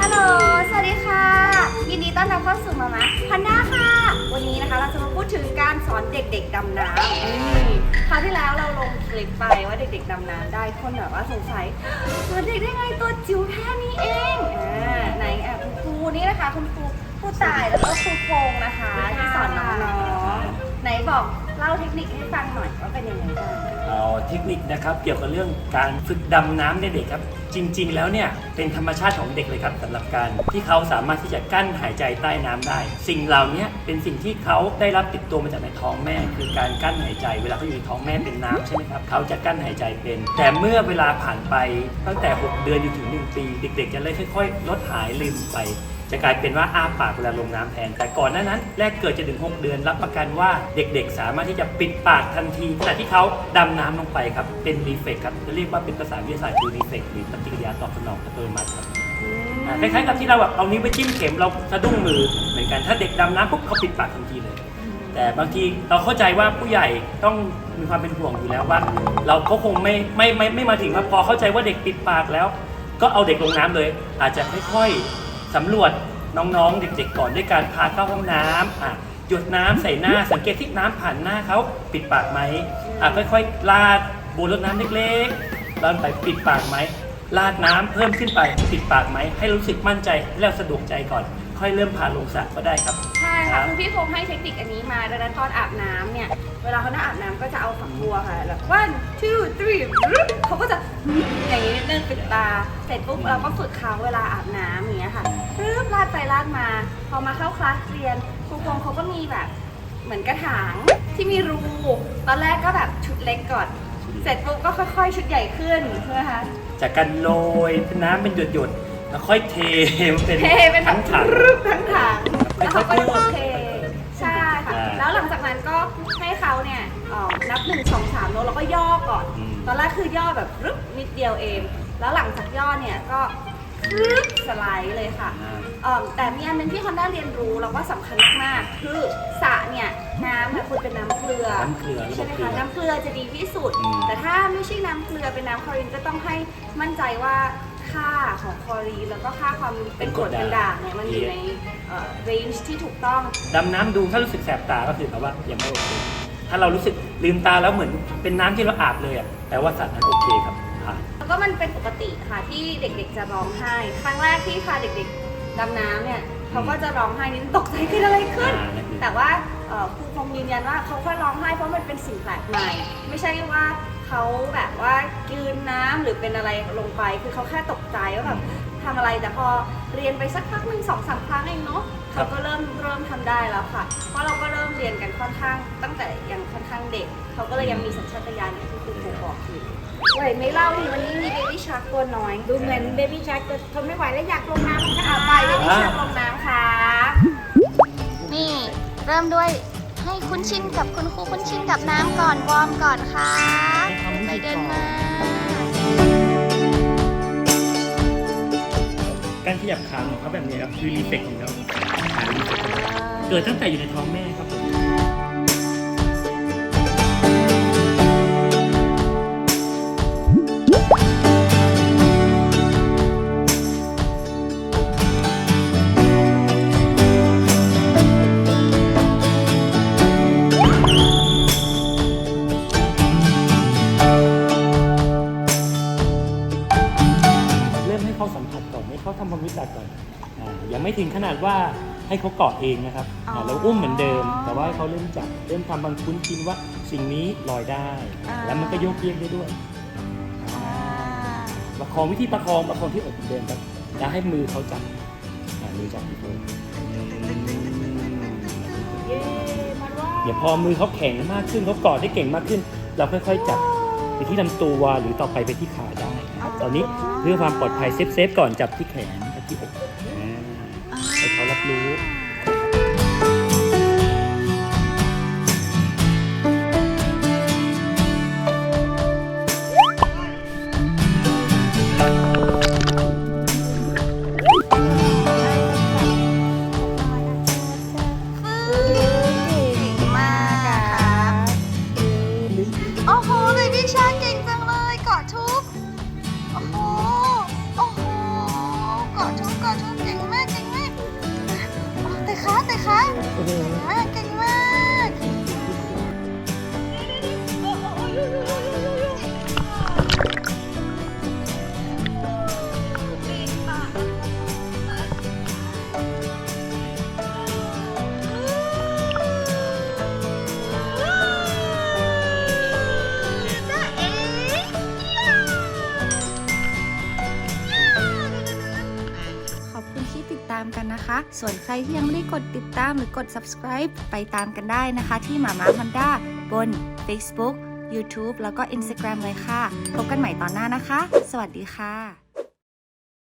ฮัลโหล สวัสดีค่ะ ยินดีต้อนรับเข้าสู่มามะพันด้าค่ะ วันนี้นะคะเราจะมาพูดถึงการสอนเด็กๆดำน้ำนี่คราวที่แล้วเราลงคลิปไปว่าเด็กๆดำน้ำได้คนแบบว่าสงสัยสอนเด็กได้ไงตัวจิ๋วแค่นี้เองอ่าไหนอะคุณครูนี่นะคะ คุณครูผู้ตายแล้วก็ครูโพงนะคะ ที่สอนน้องๆ ไหนบอกเล่าเทคนิคให้ฟังหน่อยว่าเป็นยังไงบ้าง เอาเทคนิคนะครับเกี่ยวกับเรื่องการฝึกดำน้ำในเด็กครับ จริง ๆ แล้วเนี่ยเป็นธรรมชาติของเด็กเลยครับสำหรับการที่เขาสามารถที่จะกั้นหายใจใต้น้ำได้ สิ่งเหล่านี้เป็นสิ่งที่เขาได้รับติดตัวมาจากในท้องแม่ คือการกั้นหายใจ เวลาเขาอยู่ในท้องแม่เป็นน้ำใช่ไหมครับเขาจะกั้นหายใจเป็น แต่เมื่อเวลาผ่านไปตั้งแต่ 6 เดือนจนถึง 1 ปี เด็ก ๆ จะเริ่มค่อยๆลดหายลืมไป จะกลายเป็นว่าอ้าปากเวลาลงน้ำแทน แต่ก่อนหน้านั้น แรกเกิดจะถึง 6 เดือน รับประกันว่าเด็กๆ สามารถที่จะปิดปากทันทีขณะที่เขาดำน้ำลงไปครับ เป็นรีเฟกครับจะเรียกว่าเป็นภาษาวิทยาศาสตร์คือรีเฟกหรือปฏิกิริยาตอบสนองอัตโนมัติครับอ่าคล้ายๆกับที่เราแบบเอานิ้วไปจิ้มเข็มเราสะดุ้งมือเหมือนกันถ้าเด็กดำน้ำปุ๊บเขาปิดปากทันทีเลย แต่บางทีเราเข้าใจว่าผู้ใหญ่ต้องมีความเป็นห่วงอยู่แล้วว่า เราก็คงไม่ไม่ไม่ไม่มาถึงว่าพอเข้าใจว่าเด็กปิดปากแล้ว ก็เอาเด็กลงน้ำเลย อาจจะค่อยๆ สำรวจน้องๆ เด็กๆก่อนด้วยการพาเข้าห้องน้ำอะหยดน้ำใส่หน้าสังเกตที่น้ำผ่านหน้าเขาปิดปากไหมอะค่อยๆลาดบูรดน้ำเล็กๆลาดไปปิดปากไหมลาดน้ำเพิ่มขึ้นไปปิดปากไหมให้รู้สึกมั่นใจแล้วสะดวกใจก่อน ค่อยเริ่มพาลงสระก็ได้ครับ ใช่ครัค่ะบคือพี่พงษ์ให้เทคนิคอันนี้มาดังนั้นตอนอาบน้ำเนี่ย เวลาเขานั่งอาบน้ำก็จะเอาฝักบัวค่ะ แล้ว one two three เขาก็จะอย่างนี้นิดนึงปิดตา เสร็จปุ๊บเราก็ฝึกเขาเวลาอาบน้ำอย่างเงี้ยค่ะรึบลาดไปลาดมา พอมาเข้าคลาสเรียนครูพงษ์เขาก็มีแบบเหมือนกระถางที่มีรู ตอนแรกก็แบบชุดเล็กก่อน เสร็จปุ๊บก็ค่อยๆ ชุดใหญ่ขึ้นใช่ไหมคะ จากการโรยน้ำเป็นหยดๆ แล้วค่อยเทเป็นเทเป็นทั้งถังรึบทั้งถังแล้วเขาก็จะเทใช่ค่ะอ่าแล้วหลังจากนั้นก็ให้เขาเนี่ยเอ่อนับหนึ่งสองสามแล้วก็ย่อก่อนอืมตอนแรกคือย่อแบบรึบนิดเดียวเอง แล้วหลังจากย่อเนี่ยก็รึบสไลด์เลยค่ะอ่าเอิ่มแต่มีอันหนึงที่คอนด้าเรียนรู้แล้วก็สำคัญมากๆคือสระเนี่ยน้ำเนี่ยควรเป็นน้ำเกลือน้ำเกลือระบบใช่ไหมเกลืคะอน้ำเกลือจะดีที่สุดอืมแต่ถ้าไม่ใช่น้ำเกลือเป็นน้ำคลอรีนก็ต้องให้มั่นใจว่า ค่าของคลอรีนแล้วก็ค่าความเป็นกรดเป็นด่างเนี่ยมันอยู่ในเรนจ์ที่ถูกต้อง ดำน้ำดูถ้ารู้สึกแสบตาก็คือแปลว่ายังไม่โอเค ถ้าเรารู้สึกลืมตาแล้วเหมือนเป็นน้ำที่เราอาบเลยอะแปลว่าสัตว์นั้นโอเคครับผ่านแล้วก็มันเป็นปกติค่ะที่เด็กๆจะร้องไห้ ครั้งแรกที่พาเด็กๆดำน้ำเนี่ยเขาก็จะร้องไห้นิดตกใจเกิดอะไรขึ้นอ่านั่นคือแต่ว่าเอ่อครูคงยืนยันว่าเขาแค่ร้องไห้เพราะมันเป็นสิ่งแปลกใหม่ ไม่ใช่ว่า เขาแบบว่ากลืนน้ำหรือเป็นอะไรลงไป คือเขาแค่ตกใจว่าแบบทำอะไรแต่พอเรียนไปสักพักหนึ่งสองสามครั้งเองเนาะครัเขาบ ก็เริ่มเริ่มทำได้แล้วค่ะ เพราะเราก็เริ่มเรียนกันค่อนข้าง ตั้งแต่ยังค่อนข้างเด็ก เขาก็เลยยังมีสัญชาตญาณอย่างที่ครูครูบอกอยู่ไหวไม่เล่าดิวันนี้มีเบบี้ชาร์กตัวน้อยดูเหมือนเบบี้ชาร์กจะทนไม่ไหวแล้วอยากลงน้ำอะค่ะไปเบบี้ชาร์กลงน้ำค่ะ นี่ เริ่มด้วย ให้คุ้นชินกับคุณครูคุ้นชินกับน้ำก่อนวอร์มก่อนค่ะไปเดินมา การขยับขาของเขาแบบนี้ครับคือรีเฟกของเขาขารีเฟกเกิดตั้งแต่อยู่ในท้องแม่ครับผม ทำความรู้จักก่อนอ่ายังไม่ถึงขนาดว่าให้เขาเกาะเองนะครับอ่าเราอุ้มเหมือนเดิม แต่ว่าให้เขาเริ่มจับเริ่มทำบางคุ้นชินว่าสิ่งนี้ลอยได้แล้วมันก็โยกเยกได้ด้วยประคองวิธีประคองประคองที่อกเหมือนเดิมครับแล้วให้มือเขาจับอ่ามือจับที่พื้นเย้มันว่า เดี๋ยวพอมือเขาแข็งมากขึ้นเขาเกาะได้เก่งมากขึ้น เราค่อยๆจับไป ที่ลำตัวหรือต่อไปไปที่ขาได้ตอนนี้เพื่อความปลอดภัยเซฟเซฟๆก่อนจับที่แขนกับที่อกอ่าให้เขารับรู้ 对。 ส่วนใครที่ยังไม่ได้กดติดตามหรือกด subscribe ไปตามกันได้นะคะ ที่หมาม้าฮอนด้าบน Facebook YouTube แล้วก็ Instagram เลยค่ะ พบกันใหม่ตอนหน้านะคะ สวัสดีค่ะ